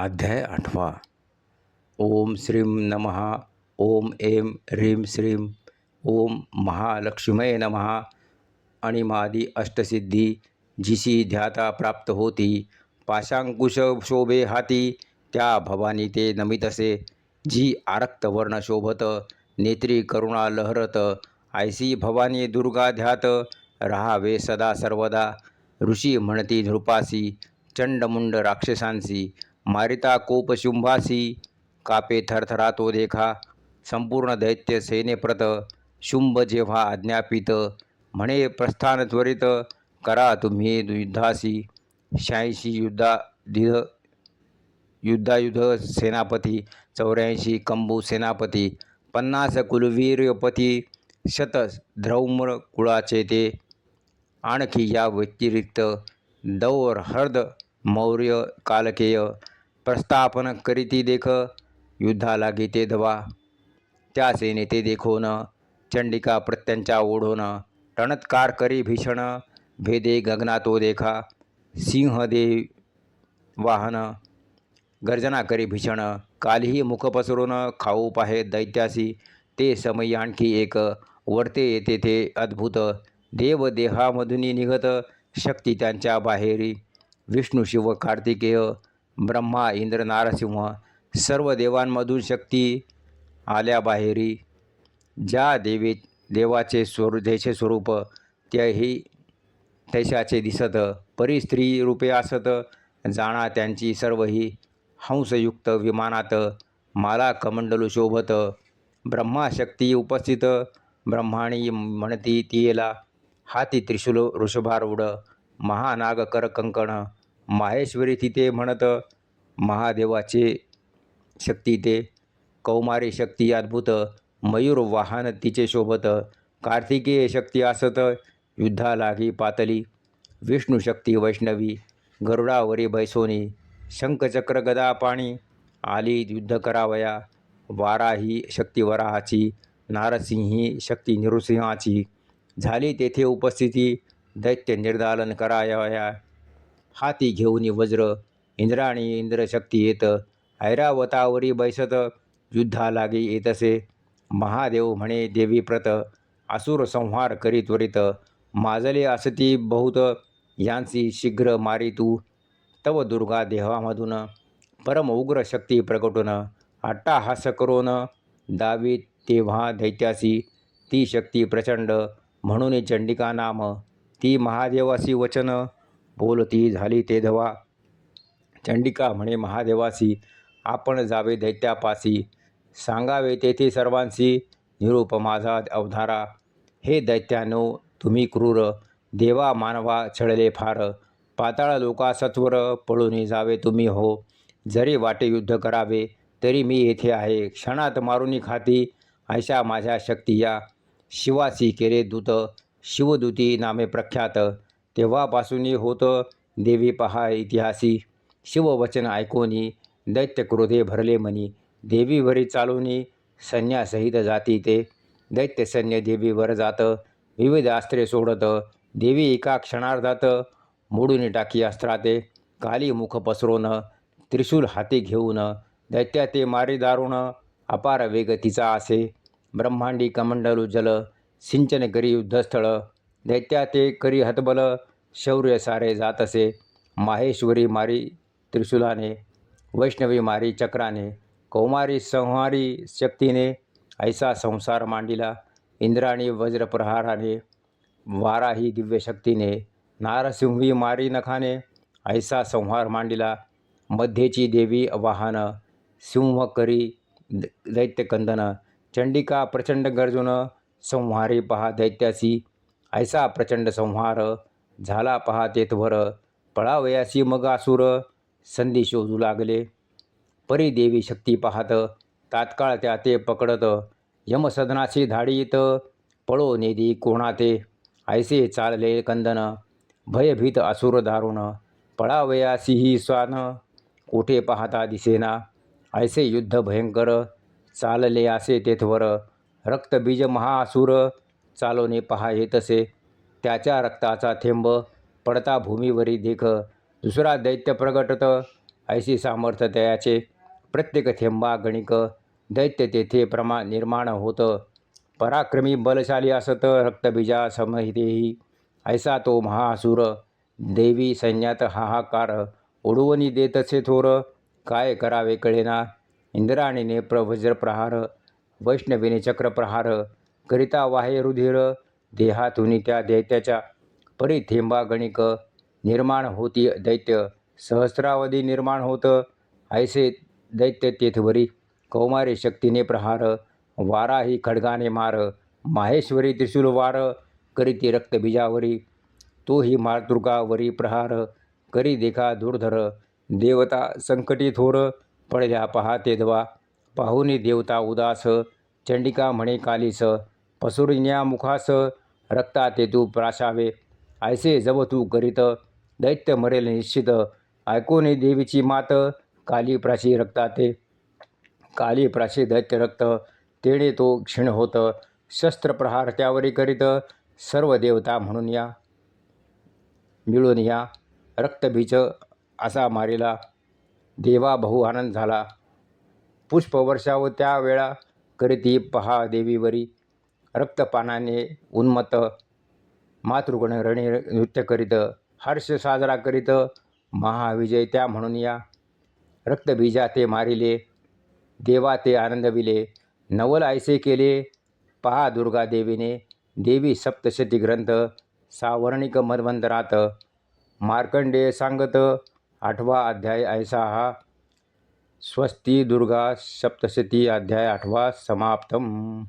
अध्याय आठवा. ओम श्रीं नमः. ओम ऐं ह्रीं श्रीं. ओम महालक्ष्मय नमः. अणिमादी अष्टसिद्धी जिशी ध्याता प्राप्त होती. पाशांकुश शोभे हाती. त्या भवानी ते नमितसे. जी आरक्त वर्ण शोभत. नेत्री करुणा लहरत. आयसी भवानी दुर्गा ध्यात. राहावे सदा सर्वदा. ऋषी म्हणती नृपासी चंडमुंड राक्षसांसी. मारिता कोप शुंभासी कापे थरथरा तो देखा संपूर्ण दैत्य सेनेप्रत शुंभ जेव्हा आज्ञापित म्हणे प्रस्थान त्वरित करा तुम्ही युद्धासी. शहाऐंशी युद्धा दिध युद्धायुध सेनापती चौऱ्याऐंशी कंबू सेनापती पन्नास कुलवीरपती शत द्रौम्र कुळाचे ते. आणखी या व्यतिरिक्त दौर हर्द मौर्य कालकेय प्रस्थापन करीती देख युद्धाला घेते धवा. त्या सेनेते देखोन चंडिका प्रत्यांच्या ओढोन टणत्कार करी भीषण भेदे गगनातो देखा. सिंहदे वाहन गर्जना करी भीषण कालीही मुख पसरून खाऊ पाहे दैत्यासी. ते समयी आणखी एक वर्ते येते ते अद्भुत. देव देहामधून निघत शक्ती त्यांच्या बाहेरी. विष्णू शिव कार्तिकेय ब्रह्मा इंद्र नारसिंह सर्व देवांमधून शक्ती आल्या बाहेरी. ज्या देवी देवाचे स्वरू जैसे स्वरूप त्याही तैशाचे दिसत परी स्त्री रूपे असत जाणा त्यांची सर्वही हंसयुक्त विमानात माला कमंडलू शोभत. ब्रह्माशक्ती उपस्थित ब्रह्माणी म्हणती तियेला हाती त्रिशूल वृषभारूढ महानाग कर कंकण माहेश्वरी तिथे म्हणत महादेवाचे शक्ती ते कौमारी शक्ती अद्भुत मयूर वाहन तिचे शोभत कार्तिकेय शक्ती असत युद्धा लागी पातली विष्णू शक्ती वैष्णवी गरुडावरी बैसोनी शंखचक्र गदा पाणी आली युद्ध करावया वाराही शक्ती वराहाची नारसिंही शक्ती नृसिंहाची झाली तेथे उपस्थिती दैत्य निर्दालन करावया हाती घेऊन वज्र इंद्राणी इंद्रशक्ती येत ऐरावतावरी बैसत युद्धा लागी येतसे. महादेव म्हणे देवी प्रत असुर संहार करी त्वरित. माजले असती बहुत यांसी शीघ्र मारी तू. तव दुर्गा देहामधून परम उग्र शक्ती प्रकटून अट्टाहास करून दावी तेव्हा दैत्यासी. ती शक्ती प्रचंड म्हणून चंडिका नाम. ती महादेवासी वचन बोलती झाली ते धवा. चंडिका म्हणे महादेवासी आपण जावे दैत्यापासी. सांगावे तेथे सर्वांशी निरूप माझा अवधारा. हे दैत्यानो तुम्ही क्रूर. देवा मानवा छळले फार. पाताळ लोका सत्वर पळून जावे तुम्ही हो. जरी वाटे युद्ध करावे तरी मी येथे आहे. क्षणात मारुनी खाती अशा माझ्या शक्ती या. शिवासी केरे दूत शिवदूती नामे प्रख्यात. तेव्हापासून होतं. देवी पहा इतिहासी. शिववचन ऐकोनी. दैत्य क्रोधे भरले मनी. देवीवरी चालूनी. सैन्यासहित जाती ते. दैत्य सैन्य देवीवर जातं. विविध अस्त्रे सोडत. देवी एका क्षणार्धात मोडून टाकी अस्त्राते. काली मुख पसरून त्रिशूल हाती घेऊन दैत्या ते मारी दारुण अपार वेग तिचा असे. ब्रह्मांडी कमंडलू जल. सिंचन करी युद्धस्थळ. दैत्या ते करी हतबल. शौर्य सारे जात असे माहेश्वरी मारी त्रिशूलाने वैष्णवी मारी चक्राने कौमारी संहारी शक्तीने ऐसा संसार मांडिला इंद्राणी वज्रप्रहाराने वाराही दिव्यशक्तीने नारसिंही मारी नखाने ऐसा संहार मांडिला मध्येची देवी वाहन सिंह करी दैत्यकंदन चंडिका प्रचंड गर्जुन संहारी पहा दैत्यासी ऐसा प्रचंड संहार झाला पहा तेथवर पळावयासी मग आसुर. संधी शोधू लागले. परी देवी शक्ती पाहत. तात्काळ त्या ते पकडत. यमसदनाशी धाडीत पळो नेदी कोणाते. ऐसे चालले कंदन. भयभीत असुर दारुण पळावयासी ही स्वान. कोठे पाहता दिसेना. ऐसे युद्ध भयंकर. चालले असे तेथवर. रक्तबीज महाआसुर. चालोने पहा येतसे त्याच्या रक्ताचा थेंब पडता भूमीवरी देख दुसरा दैत्य प्रगटत ऐशी सामर्थ्य त्याचे प्रत्येक थेंबा गणिक दैत्य तेथे प्रमा निर्माण होत. पराक्रमी बलशाली असत रक्तबीजा समहितेही. ऐसा तो महासुर देवी सैन्यात हाहाकार उडवणी देतसे थोर. काय करावे कळेना इंद्राणीने प्रवज्रप्रहार वैष्णवीने चक्रप्रहार करिता वाहे रुधिर देहातून त्या दैत्याच्या परिथेंबागणिक निर्माण होती. दैत्य सहस्रावधी निर्माण होत. ऐसे दैत्य तेथवरी कौमारी शक्तीने प्रहार वारा ही खडगाने मार माहेश्वरी त्रिशूल वार करीती रक्तबीजावरी तोही मातृकावरी प्रहार करी देखा दुर्धर देवता संकटी थोर पडल्या पहाते द्वा पाहुनी देवता उदास चंडिका म्हणे कालीस पसुरिन्या मुखास रक्ताते तू प्राशावे. ऐसे जव तू करीत दैत्य मरेल निश्चित. ऐकून देवीची मात काली प्राशी रक्ताते. काली प्राशी दैत्य रक्त तेणे तो क्षीण होत. शस्त्रप्रहार त्यावरी करीत सर्व देवता म्हणून या. मिळून या. रक्तबीज असा मारिला. देवा बहु आनंद झाला. पुष्पवर्षाव त्यावेळा करीती पहा देवीवरी. रक्तपानाने उन्मत्त मातृगण रणी नृत्य करीत हर्ष साजरा करीत महाविजय त्या म्हणून या. रक्तबीजा ते मारिले देवा ते आनंदविले नवल ऐसे केले पहा दुर्गा देवीने देवी सप्तशती ग्रंथ सावर्णिक मन्वंतरात मार्कंडेय सांगत आठवा अध्याय ऐसा हा. स्वस्ती दुर्गा सप्तशती अध्याय आठवा समाप्तम.